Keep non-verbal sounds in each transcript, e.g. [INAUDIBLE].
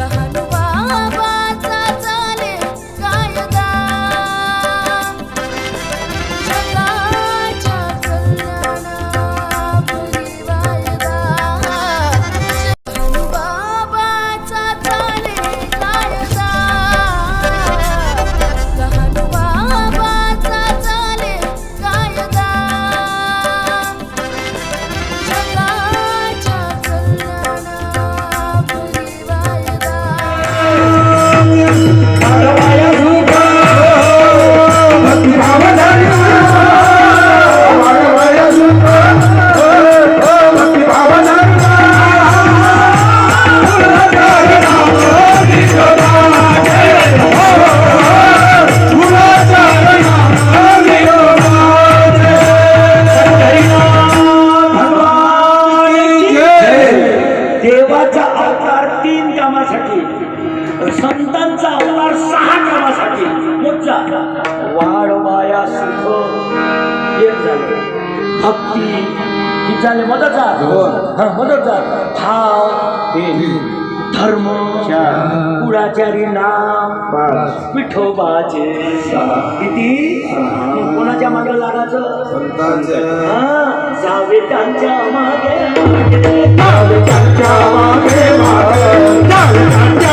Bahana. झालं. किती झाले. मदतचा हा, मदतचा भाव धर्म. कुळाचारी नाम. विठोबाचे. किती? कोणाच्या मागे लागायचं? हा, जावे त्यांच्या मागे. जावे त्यांच्या मागे मागे. जावे त्यांच्या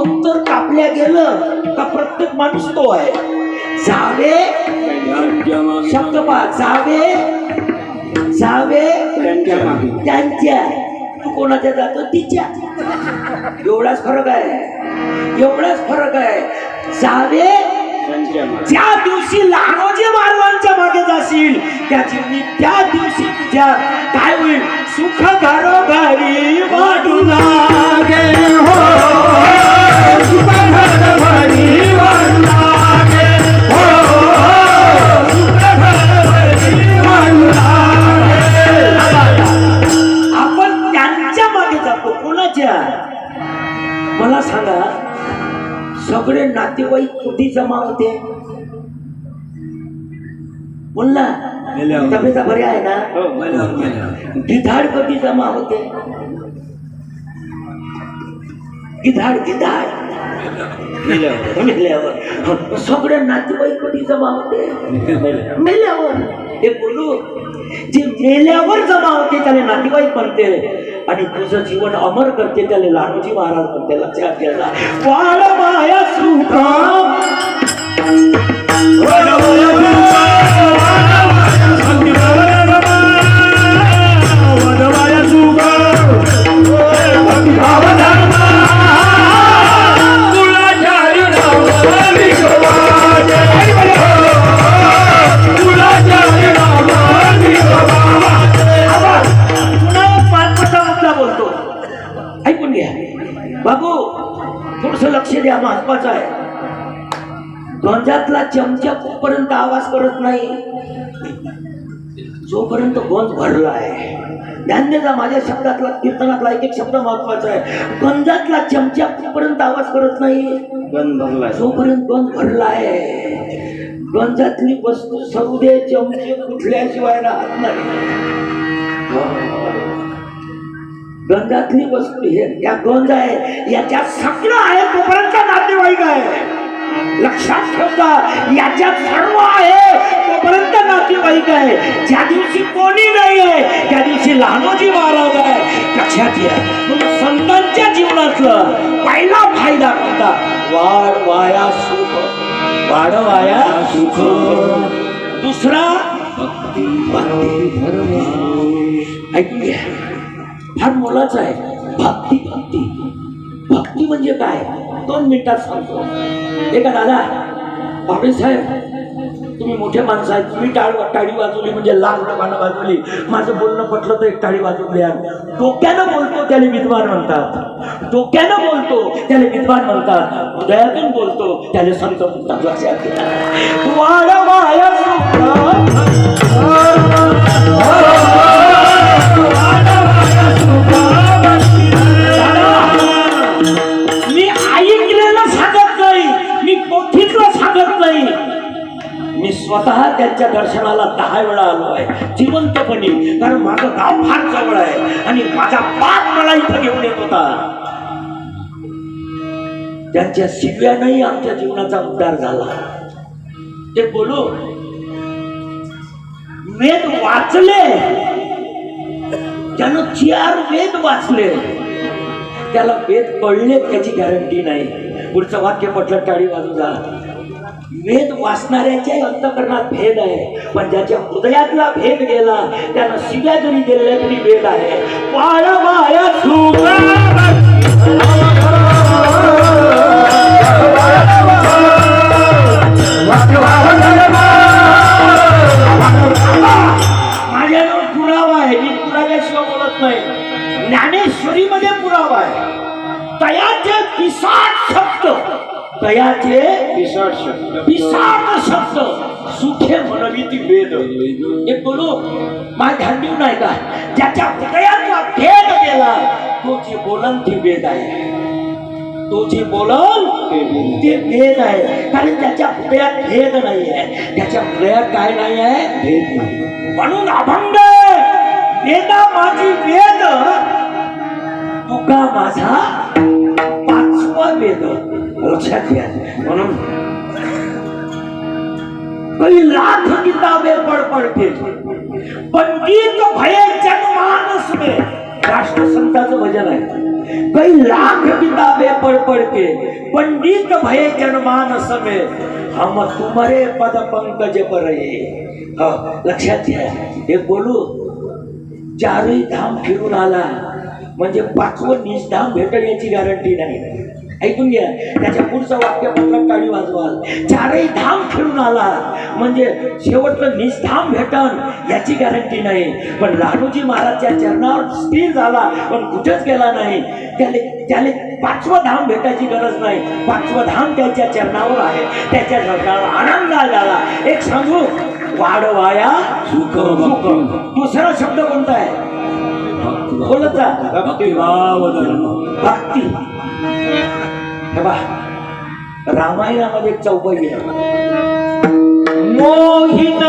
अंतर कापल्या गेलं का प्रत्येक माणूस तो आहे. जावे शब्द पहा जावे जावे त्यांच्या. तू कोणाच्या जातो? तिच्या. एवढाच फरक आहे. एवढाच फरक आहे. जावे ज्या दिवशी लहानोजी मारवांच्या मागे जाशील त्या दिवशी त्या दिवशी तुझ्या काय होईल? सुख सगळे नातेवाईक कुठे जमा होते? बोल ना तब्येता बरी आहे ना? गिधाड कधी जमा होते. गिधाड गिधाड. मेल्यावर. सगळे नातेवाईक कधी जमा होते? मेल्यावर. हे बोलू जे मेल्यावर जमा होते त्याला नातेवाईक म्हणते. आणि तुझं जीवन अमर करते त्याला लालूजी महाराज म्हणते लक्षात घ्यायला वाळ माया सुखा गंजातला चमचा कुठपर्यंत आवाज करत नाही. जोपर्यंत गंज भरला आहे द्या माझ्या शब्दातला कीर्तनातला एक एक शब्द महत्त्वाचा आहे. गंजातला चमचा कुठपर्यंत आवाज करत नाही. जोपर्यंत गंज भरला आहे गंजातली वस्तू सौदे चमचे कुठल्याशिवाय राहत नाही. गंधातली वस्तू हे या गंध आहे याच्यात सगळं आहे तोपर्यंत आहे लक्षात ठेवता याच्यात सर्व आहे. तोपर्यंत नातेवाईक आहे. ज्या दिवशी कोणी नाही आहे त्या दिवशी लहानोजी महाराज आहे. लक्षात घ्या. संतांच्या जीवनातलं पहिला फायदा कोणता? वाढ वाया सुख. वाढवाया सुख. दुसरा भक्ती. ऐकून घ्या. फार मोलाचं आहे. भक्ती भक्ती. भक्ती म्हणजे काय? दोन मिनिटात सांगतो. एका दादा बाबळे साहेब तुम्ही मोठे माणसं आहेत. तुम्ही टाळ टाळी वाजवली म्हणजे लाल लोकांना वाजवली. माझं बोलणं पटलं तर एक टाळी वाजवून द्या डोक्यानं बोलतो त्याला विद्वान म्हणतात. डोक्यानं बोलतो त्याला विद्वान म्हणतात. हृदयातून बोलतो त्याला संत म्हणतात लक्षात घ्या स्वतः त्यांच्या दर्शनाला दहा वेळा आलो आहे. जिवंतपणी. कारण माझं गाव फार जवळ आहे. आणि माझा बाप मला इथं घेऊन येत होता. त्यांच्या शिव्यानंही आमच्या जीवनाचा उद्धार झाला. ते बोलू वेद वाचले. त्यानं चार वेद वाचले. त्याला वेद कळले त्याची गॅरंटी नाही. पुढचं वाक्य म्हटलं टाळी वाजू जा. वेद वाचणाऱ्याच्याही अंतकरणात भेद आहे पण ज्याच्या हृदयातला भेद गेला त्यानं शिव्या जरी गेलेल्या तरी वेद आहे. माझ्याजवळ पुरावा आहे मी पुराव्याशिवाय बोलत नाही. ज्ञानेश्वरीमध्ये पुरावा आहे. तयाचे पिसाट शब्द. तयाचे पिसाट शब्द. पिसाट शब्द. सुखे म्हणवी ती वेद. एक बोलू माझ ध्यान नाही का ज्याच्या हृदयातला भेद गेला तो जे बोलन ती वेद आहे. तो जे बोलल ते भेद आहे. कारण त्याच्या हृदयात भेद नाही आहे त्याच्या हृदयात काय नाही आहे भेद नाही. म्हणून अभंग वेदा माझी वेद तुका माझा पाचवा वेद लक्षात घ्या म्हणून कई लाख किताबें पढ़ पढ़ के। पंडित भये जनमानस में। राष्ट्र राष्ट्रसंताचं भजन आहे कई लाख किताबें पढ़ पढ़ के। पंडित भये जनमानस में। हम तुम्हारे पद पंकज पर रहे। हा, लक्षात घ्या हे बोलू? चारही धाम फिरून आला म्हणजे पाचवं निजधाम भेटेल याची गॅरंटी नाही. ऐकून घ्या. त्याच्या पुढचं वाक्य पत्र टाळी वाजवाल चारही धाम फिरून आला. म्हणजे शेवटचं निजधाम भेटन याची गॅरंटी नाही. पण लालूजी महाराजच्या चरणावर स्थिर झाला पण कुठेच गेला नाही. त्याले त्याले पाचवं धाम भेटायची गरज नाही. पाचवं धाम त्याच्या चरणावर आहे. त्याच्या चरणावर आनंद झाला एक सांगू? वाढवाया सुख सुख दुसरा शब्द कोणता आहे? बोलत जा. भक्ती. हे बा रामायणामध्ये एक चौपाई आहे. मोहित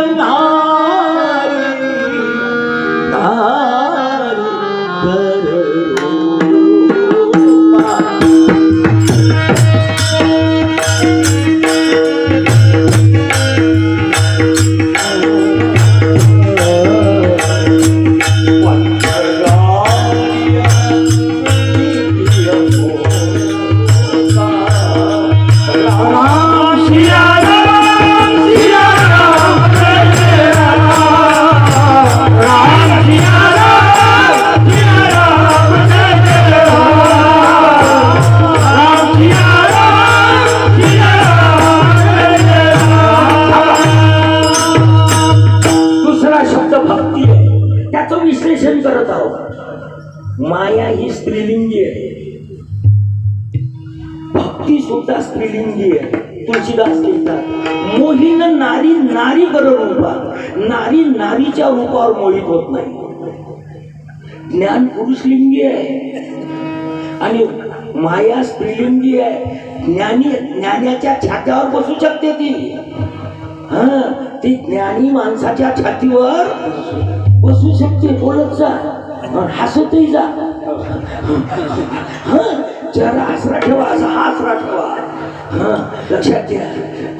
हिंदी आहे तुळशीदास लिहितात. मोहीन नारी नारी कर रूपा नारी नारीच्या रूपावर मोहित होत नाही. ज्ञान पुरुषलिंगी आहे. आणि माया स्त्रीलिंगी आहे. ज्ञानी ज्ञानाच्या छात्यावर बसू शकते ती. हा ती ज्ञानी माणसाच्या छातीवर बसू शकते. बोलत जा. हसतही जा. हा जरा आसरा ठेवा असा हा आसरा ठेवा. हा लक्षात घ्या.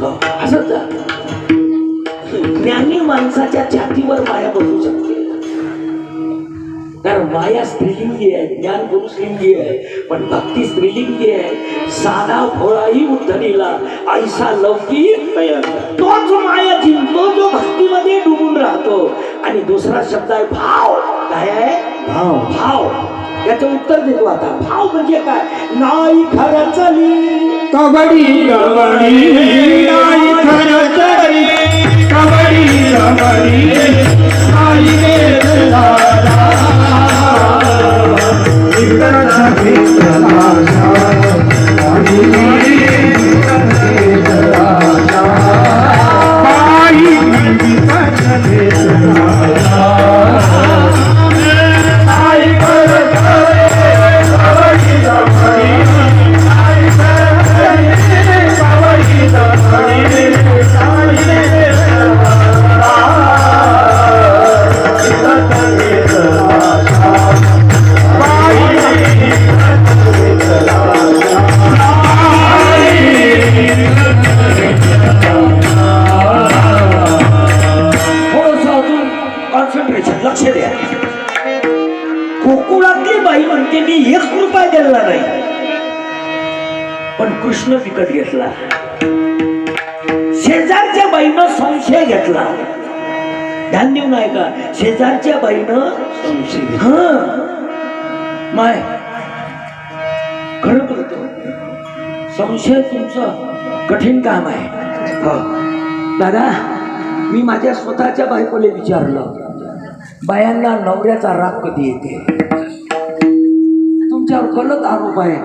हो, जा. ज्ञानी माणसाच्या छातीवर माया बसू शकते. कारण माया स्त्रीलिंगी आहे ज्ञान पुरुषलिंगी आहे पण भक्ती स्त्रीलिंगी आहे. साधा भोळाही उद्धरीला ऐसा लौकिक तोच माया जिंकतो जो भक्तीमध्ये डुबून राहतो. आणि दुसरा शब्द आहे भाव. काय आहे? भाव. भाव. याचं उत्तर देतो आता. भाव म्हणजे काय? नाही खरं चली कबड्डी कबड्डी नाही खरं तरी. कबड्डी कबड्डी नाही कोणी मी एक रुपया दिला नाही. पण कृष्ण विकत घेतला. शेजारच्या बाईनं संशय घेतला. ध्यान देऊ नाही का? शेजारच्या बाईनं संशय माय खरं बोलतो संशय तुमचं कठीण काम आहे. हो. दादा मी माझ्या स्वतःच्या बायकोला विचारलं. बायांना नवऱ्याचा राग कधी येते? तुमच्यावर गलत आरोप आहे.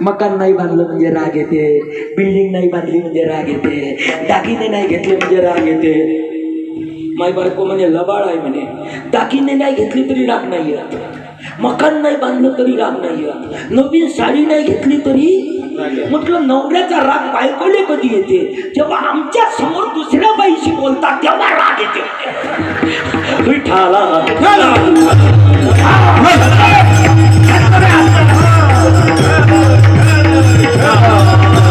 मकान नाही बांधलं म्हणजे राग येते बिल्डिंग नाही बांधली म्हणजे राग येते दागिने नाही घेतले म्हणजे राग येते. माय बायको म्हणे लबाळ आहे म्हणे. दागिने नाही घेतली तरी राग नाही येत. मकान नाही बांधलं तरी राग नाही येत. नवीन साडी नाही घेतली तरी म्हटलं नवऱ्याचा राग बायकोले कधी येते? जेव्हा आमच्यासमोर दुसऱ्या बाईशी बोलतात तेव्हा राग येते. [LAUGHS] विठाला Yeah.